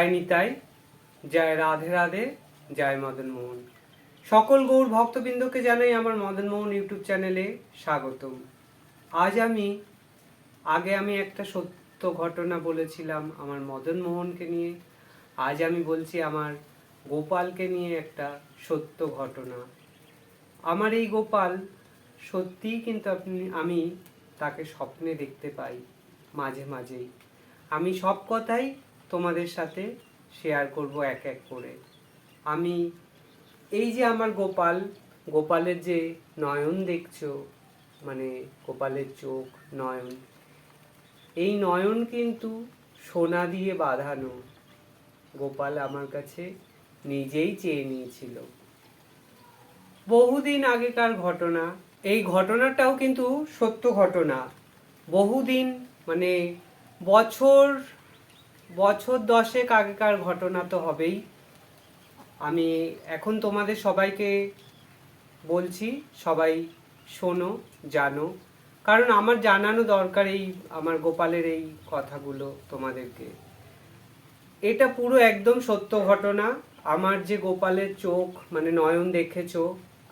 জয় নিতাই জয় রাধে রাধে, জয় মদন মোহন। সকল গৌর ভক্তবৃন্দকে জানাই আমার মদন মোহন ইউটিউব চ্যানেলে স্বাগতম। আজ আমি, আগে আমি একটা সত্য ঘটনা বলেছিলাম আমার মদন মোহনকে নিয়ে। আজ আমি বলছি আমার গোপালকে নিয়ে একটা সত্য ঘটনা। আমার এই গোপাল সত্যিই কিন্তু আপনি, আমি তাকে স্বপ্নে দেখতে পাই মাঝে মাঝেই। আমি সব কথাই তোমাদের সাথে শেয়ার করব এক এক করে। আমি এই যে আমার গোপাল, গোপালের যে নয়ন দেখছ মানে গোপালের চোখ, নয়ন, এই নয়ন কিন্তু সোনা দিয়ে বাঁধানো। গোপাল আমার কাছে নিজেই চেয়ে নিয়েছিল। বহুদিন আগেকার ঘটনা, এই ঘটনাটাও কিন্তু সত্য ঘটনা। বহুদিন মানে বছর বছর দশেক আগেকার ঘটনা তো হবেই। আমি এখন তোমাদের সবাইকে বলছি, সবাই শোনো, জানো। কারণ আমার জানানো দরকার এই, আমার গোপালের এই কথাগুলো তোমাদেরকে। এটা পুরো একদম সত্য ঘটনা। আমার যে গোপালের চোখ মানে নয়ন দেখেছ,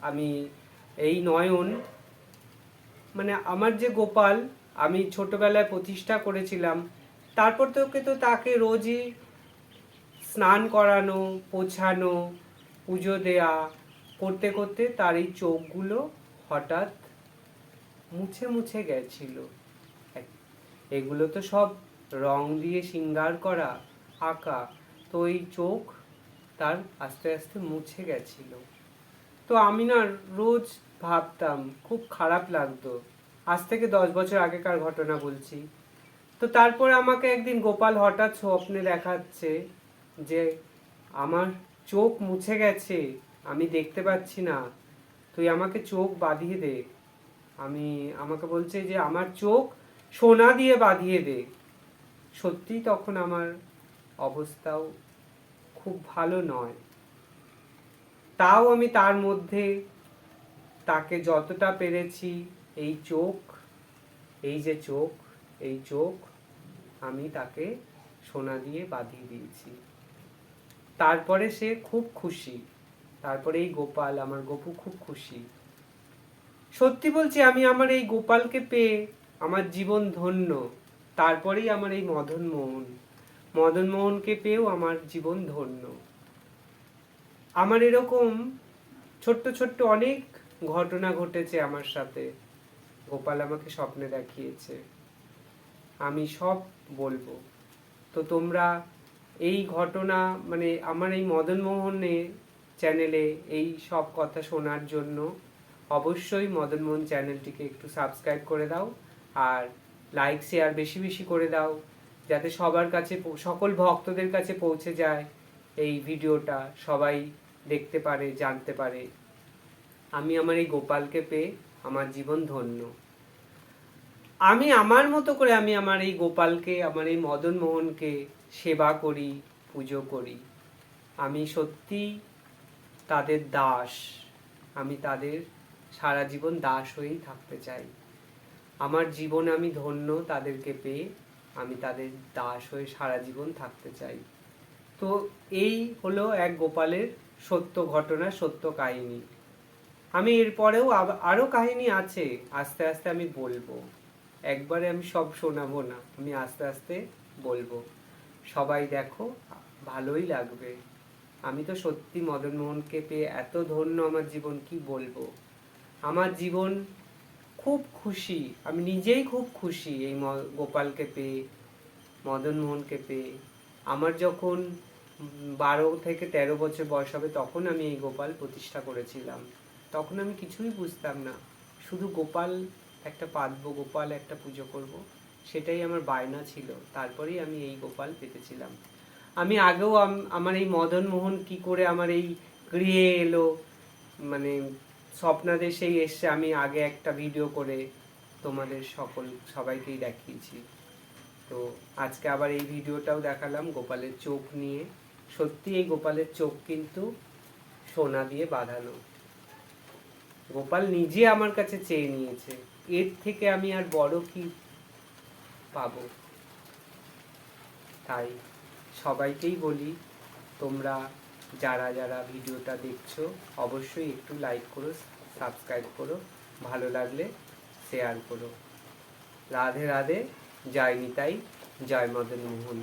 আমি এই নয়ন মানে আমার যে গোপাল, আমি ছোটবেলায় প্রতিষ্ঠা করেছিলাম তারপর থেকে তো তাকে রোজই স্নান করানো, পোছানো, পুজো দেয়া, করতে করতে তার এই চোখগুলো হঠাৎ মুছে মুছে গেছিল। এগুলো তো সব রং দিয়ে সিঙ্গার করা, আঁকা, তো এই চোখ তার আস্তে আস্তে মুছে গেছিল। তো আমি না রোজ ভাবতাম, খুব খারাপ লাগতো। আজ থেকে দশ বছর আগেকার ঘটনা বলছি। তো তারপর আমাকে একদিন গোপাল হঠাৎ স্বপ্নে দেখাচ্ছে যে আমার চোখ মুছে গেছে, আমি দেখতে পাচ্ছি না। তুই আমাকে চোখ বাঁধিয়ে দে। আমি, আমাকে বলছে যে আমার চোখ সোনা দিয়ে বাঁধিয়ে দে। সত্যি তখন আমার অবস্থাও খুব ভালো নয়। তাও আমি তার মধ্যে তাকে যতটা পেরেছি, এই চোখ, এই যে চোখ এই চোখ আমি তাকে সোনা দিয়ে বাঁধিয়ে দিয়েছি। তারপরে সে খুব খুশি। তারপরে এই গোপাল, আমার গপু খুব খুশি। সত্যি বলছি, আমি আমার এই গোপালকে পেয়ে আমার জীবন ধন্য। তারপরেই আমার এই মদন মোহন। মদন মোহনকে পেয়েও আমার জীবন ধন্য। আমার এরকম ছোট্ট ছোট্ট অনেক ঘটনা ঘটেছে আমার সাথে। গোপাল আমাকে স্বপ্নে দেখিয়েছে। আমি সব বলব। তো তোমরা এই ঘটনা মানে আমার এই মদন মোহনে চ্যানেলে এই সব কথা শোনার জন্য অবশ্যই মদন মোহন চ্যানেলটিকে একটু সাবস্ক্রাইব করে দাও আর লাইক শেয়ার বেশি বেশি করে দাও, যাতে সবার কাছে সকল ভক্তদের কাছে পৌঁছে যায় এই ভিডিওটা, সবাই দেখতে পারে, জানতে পারে। আমি আমার এই গোপালকে পেয়ে আমার জীবন ধন্য। আমি আমার মতো করে আমি আমার এই গোপালকে, আমার এই মদন মোহনকে সেবা করি, পুজো করি। আমি সত্যি তাদের দাস। আমি তাদের সারা জীবন দাস হয়েই থাকতে চাই। আমার জীবন আমি ধন্য তাদেরকে পেয়ে আমি তাদের দাস হয়ে সারা জীবন থাকতে চাই। তো এই হলো এক গোপালের সত্য ঘটনা, সত্য কাহিনী। আমি এরপরেও আব- আরও কাহিনী আছে, আস্তে আস্তে আমি বলব। একবারে আমি সব শোনাবো না, আমি আস্তে আস্তে বলব। সবাই দেখো, ভালোই লাগবে। আমি তো সত্যি মদন মোহনকে পেয়ে এত ধন্য আমার জীবন, কি বলব? আমার জীবন খুব খুশি, আমি নিজেই খুব খুশি এই গোপালকে পেয়ে, মদন মোহনকে পেয়ে। আমার যখন বারো থেকে তেরো বছর বয়স হবে, তখন আমি এই গোপাল প্রতিষ্ঠা করেছিলাম। তখন আমি কিছুই বুঝতাম না। শুধু গোপাল একটা পাতব গোপাল, একটা পুজো করব। সেটাই আমার বায়না ছিল। তারপরেই আমি এই গোপাল পেতেছিলাম আমি আগেও আমার এই মদন মোহন কি করে আমার এই গৃহে এলো মানে স্বপ্নাদেশেই এসছে আমি আগে একটা ভিডিও করে তোমাদের সকল, সবাইকেই দেখিয়েছি। তো আজকে আবার এই ভিডিওটাও দেখালাম গোপালের চোখ নিয়ে। সত্যি এই গোপালের চোখ কিন্তু সোনা দিয়ে বাঁধানো। গোপাল নিজে আমার কাছে চেয়ে নিয়েছে। এর থেকে আমি আর বড় কি পাব? তাই সবাইকেই বলি, তোমরা যারা যারা ভিডিওটা দেখছ, অবশ্যই একটু লাইক করো সাবস্ক্রাইব করো, ভালো লাগলে শেয়ার করো। রাধে রাধে, জয় নিতাই, জয় মদন মোহন